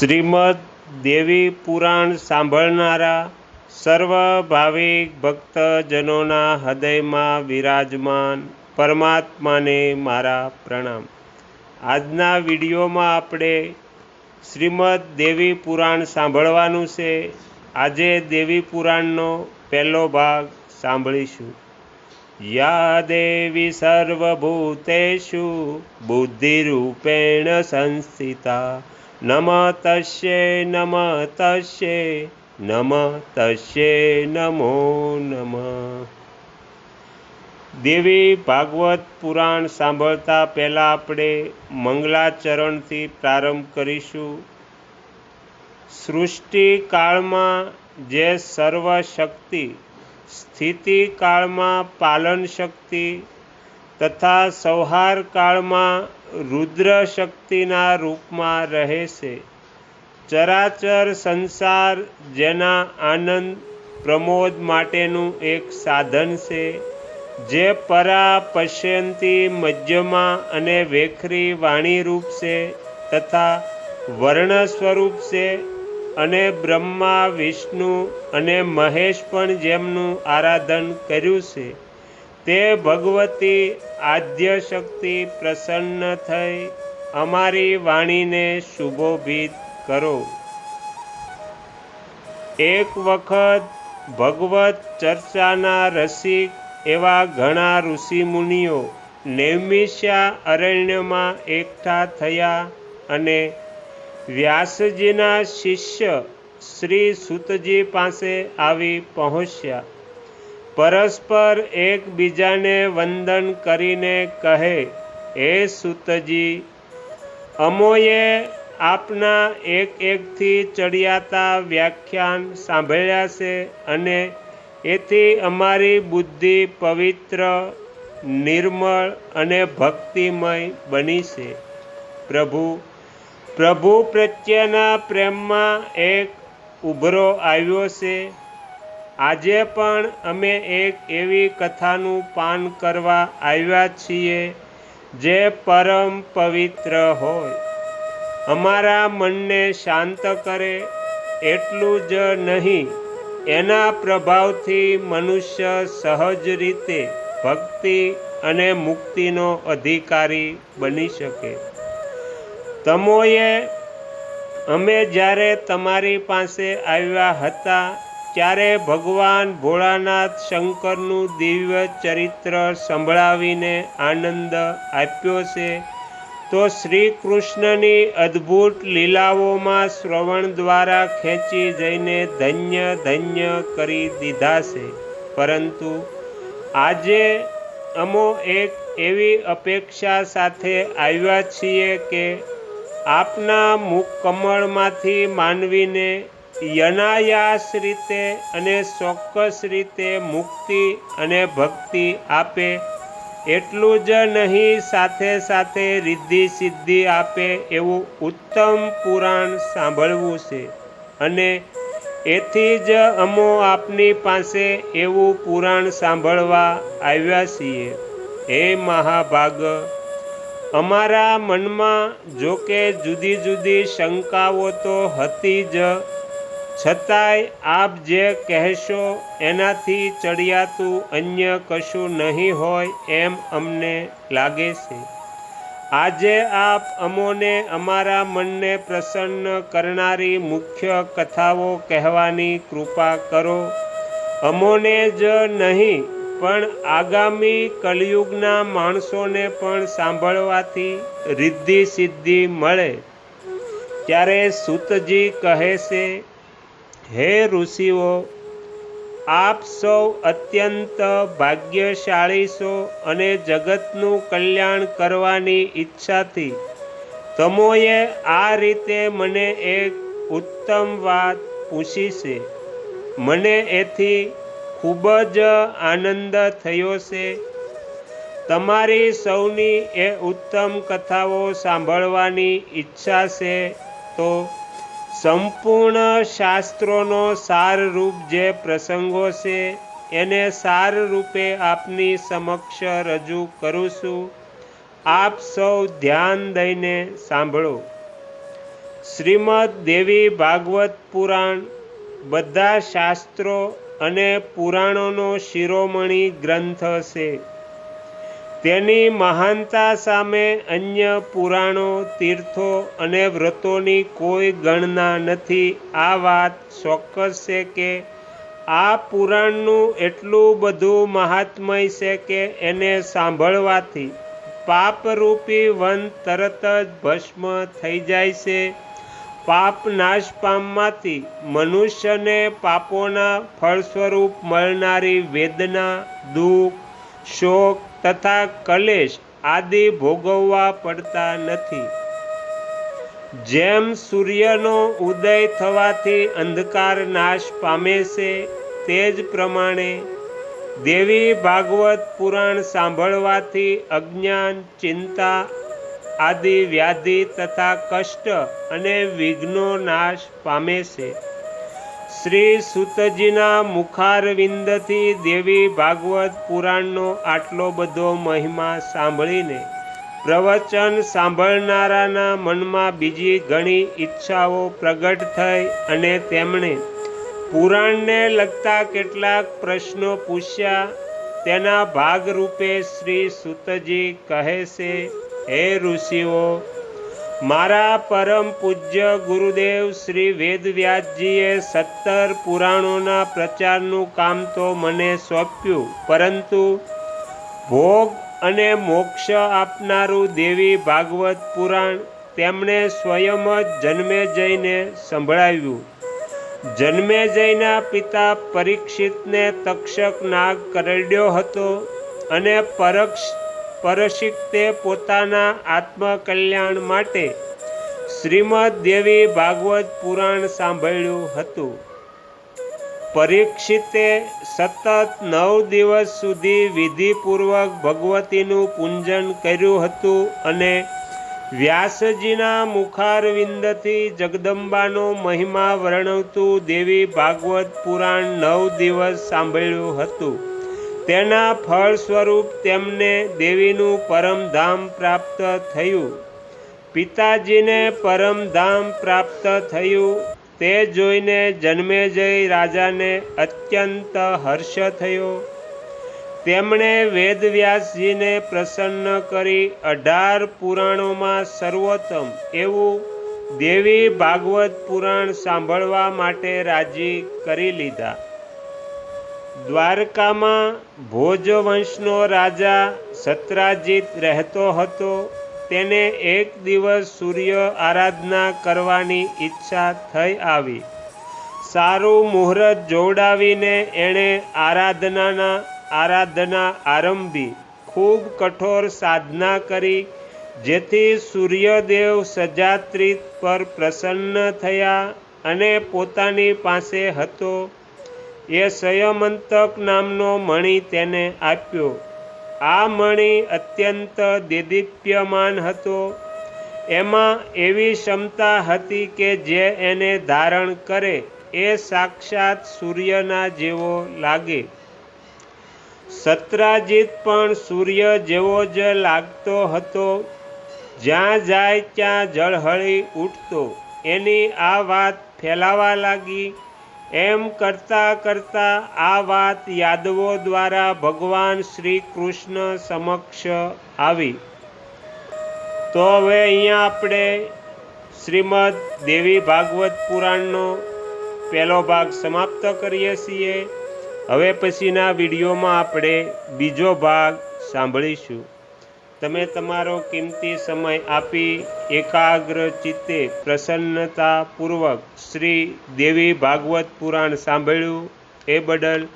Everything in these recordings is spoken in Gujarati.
શ્રીમદ દેવી પુરાણ સાંભળનારા સર્વ ભાવિક ભક્તજનોના હૃદયમાં વિરાજમાન પરમાત્માને મારા પ્રણામ. આજના વિડીયોમાં આપણે શ્રીમદ દેવી પુરાણ સાંભળવાનું છે. આજે દેવી પુરાણનો પહેલો ભાગ સાંભળીશું. યા દેવી સર્વભૂતેષુ બુદ્ધિરૂપેણ સંસ્થિતા નમ તસ્યે નમ તસ્યે નમ તસ્યે નમો નમ દેવી ભાગવત પુરાણ સાંભળતા પહેલાં આપણે મંગલાચરણથી પ્રારંભ કરીશું। સૃષ્ટિ કાળમાં જે સર્વશક્તિ સ્થિતિ કાળમાં પાલન શક્તિ, તથા સૌહાર કાળમાં રુદ્ર શક્તિના રૂપમાં રહે છે. ચરાચર સંસાર જેના આનંદ પ્રમોદ માટેનું એક સાધન છે, જે પરા પશ્યંતી મધ્યમાં અને વેખરી વાણી રૂપ છે તથા વર્ણ સ્વરૂપ છે અને બ્રહ્મા, વિષ્ણુ અને મહેશ પણ જેમનું આરાધન કર્યું છે. તે ભગવતી આદ્ય શક્તિ પ્રસન્ન થઈ. અમારી વાણીને શુભોભિત કરો. એક વખત ભગવત ચર્ચાના રસિક એવા ઘણા ઋષિમુનિઓ નૈમિષ્યા અરણ્યમાં એકઠા થયા અને વ્યાસજીના શિષ્ય શ્રી સુતજી પાસે આવી પહોંચ્યા. પરસ્પર એકબીજાને વંદન કરીને કહે, હે સુતજી, અમોએ આપના એક એકથી ચડિયાતા વ્યાખ્યાન સાંભળ્યા છે અને એથી અમારી બુદ્ધિ પવિત્ર, નિર્મળ અને ભક્તિમય બની છે. પ્રભુ પ્રભુ પ્રત્યેના પ્રેમમાં એક ઉભરો આવ્યો છે આજે પણ અમે એક એવી કથાનું પાન કરવા આવ્યા છીએ જે પરમ પવિત્ર હોય. અમારા મનને શાંત કરે એટલું જ નહીં, એના પ્રભાવથી મનુષ્ય સહજ રીતે ભક્તિ અને મુક્તિનો અધિકારી બની શકે. તમોએ અમે જ્યારે તમારી પાસે આવ્યા હતા ત્યારે ભગવાન ભોળાનાથ શંકરનું દિવ્ય ચરિત્ર સંભળાવીને આનંદ આપ્યો છે. તો શ્રી કૃષ્ણની અદ્ભુત લીલાઓમાં શ્રવણ દ્વારા ખેંચી જઈને ધન્ય ધન્ય કરી દીધા છે. પરંતુ આજે અમો એક એવી અપેક્ષા સાથે આવ્યા છીએ કે આપના મુખ કમળમાંથી માનવીને યનાયાસ રીતે અને ચોક્કસ રીતે મુક્તિ અને ભક્તિ આપે, એટલું જ નહીં સાથે સાથે રિદ્ધિ સિદ્ધિ આપે એવું ઉત્તમ પુરાણ સાંભળવું છે. અને એથી જ અમો આપની પાસે એવું પુરાણ સાંભળવા આવ્યા છીએ. હે મહાભાગ, અમારા મનમાં જોકે જુદી જુદી શંકાઓ તો હતી જ. છતાંય આપ જે કહેશો એનાથી ચડિયાતું અન્ય કશું નહીં હોય એમ અમને લાગે છે. આજે આપ અમોને અમારા મનને પ્રસન્ન કરનારી મુખ્ય કથાઓ કહેવાની કૃપા કરો. અમોને જ નહીં, પણ આગામી કલયુગના માણસોને પણ સાંભળવાથી રિદ્ધિ સિદ્ધિ મળે. ત્યારે સુતજી કહે છે હે ઋષિઓ, આપ સૌ અત્યંત ભાગ્યશાળી છો અને જગતનું કલ્યાણ કરવાની ઈચ્છાથી. તમોએ આ રીતે મને એક ઉત્તમ વાત પૂછી છે. મને એથી ખૂબ જ આનંદ થયો છે. તમારી સૌની એ ઉત્તમ કથાઓ સાંભળવાની ઈચ્છા છે તો સંપૂર્ણ શાસ્ત્રોનો સારરૂપ જે પ્રસંગો છે, એને સારરૂપે આપની સમક્ષ રજૂ કરું છું. આપ સૌ ધ્યાન દઈને સાંભળો. શ્રીમદ દેવી ભાગવત પુરાણ બધા શાસ્ત્રો અને પુરાણોનો શિરોમણી ગ્રંથ છે. તેની મહાનતા સામે અન્ય પુરાણો, તીર્થો અને વ્રતોની કોઈ ગણના નથી. આ વાત ચોક્કસ છે કે આ પુરાણનું એટલું બધું મહાત્મય છે કે એને સાંભળવાથી પાપરૂપી વન તરત જ ભસ્મ થઈ જાય છે. પાપ નાશ પામવાથી મનુષ્યને પાપોના ફળ સ્વરૂપ મળનારી વેદના, દુઃખ શોક તથા કલેશ આદિ ભોગવવા પડતા નથી. જેમ સૂર્યનો ઉદય થવાથી અંધકાર નાશ પામે છે, તે જ પ્રમાણે દેવી ભાગવત પુરાણ સાંભળવાથી અજ્ઞાન, ચિંતા આદિ વ્યાધિ તથા કષ્ટ અને વિઘ્નો નાશ પામે છે. શ્રી સુતજીના મુખારવિંદથી દેવી ભાગવત પુરાણનો આટલો બધો મહિમા સાંભળીને પ્રવચન સાંભળનારાના મનમાં બીજી ઘણી ઈચ્છાઓ પ્રગટ થઈ અને તેમણે પુરાણને લગતા કેટલાક પ્રશ્નો પૂછ્યા. તેના ભાગરૂપે શ્રી સુતજી કહે છે, હે ઋષિઓ મારા પરમ પૂજ્ય ગુરુદેવ શ્રી વેદવ્યાસજીએ સત્તર પુરાણોના પ્રચારનું કામ તો મને સોંપ્યું, પરંતુ ભોગ અને મોક્ષ આપનારું દેવી ભાગવત પુરાણ તેમણે સ્વયં જ જન્મે જઈને સંભળાવ્યું. જન્મે જઈના પિતા પરીક્ષિતને તક્ષક નાગ કરડ્યો હતો અને પરોક્ષ પરશિક્તે પોતાના આત્મકલ્યાણ માટે શ્રીમદ દેવી ભાગવત પુરાણ સાંભળ્યું હતું. પરીક્ષિતે સતત નવ દિવસ સુધી વિધિપૂર્વક ભગવતીનું પૂજન કર્યું હતું અને વ્યાસજીના મુખારવિંદથી જગદંબાનો મહિમા વર્ણવતું દેવી ભાગવત પુરાણ નવ દિવસ સાંભળ્યું હતું. તેના ફળ સ્વરૂપ તેમને દેવીનું પરમધામ પ્રાપ્ત થયું. પિતાજીને પરમધામ પ્રાપ્ત થયું. તે જોઈને જન્મેજય રાજાને અત્યંત હર્ષ થયો. તેમણે વેદવ્યાસજીને પ્રસન્ન કરી અઢાર પુરાણોમાં સર્વોત્તમ એવું દેવી ભાગવત પુરાણ સાંભળવા માટે રાજી કરી લીધા. દ્વારકામાં ભોજવંશનો રાજા સત્રાજીત રહેતો હતો. તેને એક દિવસ સૂર્ય આરાધના કરવાની ઈચ્છા થઈ આવી. સારું મુહૂર્ત જોડાવીને એણે આરાધનાના આરાધના આરંભી ખૂબ કઠોર સાધના કરી, જેથી સૂર્યદેવ સજાત્રિત પર પ્રસન્ન થયા અને પોતાની પાસે હતો. એ સંયમંતક નામનો મણિ તેને આપ્યો. આ મણિ અત્યંત દેદીપ્યમાન હતો. એમાં એવી ક્ષમતા હતી કે જે એને ધારણ કરે, એ સાક્ષાત સૂર્યના જેવો લાગે. સત્રાજીત પણ સૂર્ય જેવો જ લાગતો હતો. જ્યાં જાય ત્યાં જળહળી ઉઠતો. એની આ વાત ફેલાવા લાગી. એમ કરતાં કરતાં આ વાત યાદવો દ્વારા ભગવાન શ્રી કૃષ્ણ સમક્ષ આવી. તો હવે અહીંયા આપણે શ્રીમદ દેવી ભાગવત પુરાણનો પહેલો ભાગ સમાપ્ત કરીએ છીએ. હવે પછીના વિડીયોમાં આપણે બીજો ભાગ સાંભળીશું. તમે તમારો કિંમતી સમય આપી એકાગ્ર ચિત્તે પ્રસન્નતાપૂર્વક શ્રી દેવી ભાગવત પુરાણ સાંભળ્યું. એ બદલ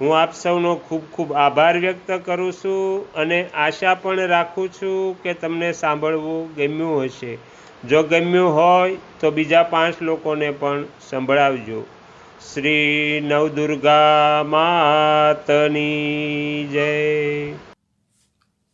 હું આપ સૌનો ખૂબ ખૂબ આભાર વ્યક્ત કરું છું અને આશા પણ રાખું છું કે તમને સાંભળવું ગમ્યું હશે. જો ગમ્યું હોય તો બીજા પાંચ લોકોને પણ સંભળાવજો. શ્રી નવદુર્ગા માતની જય.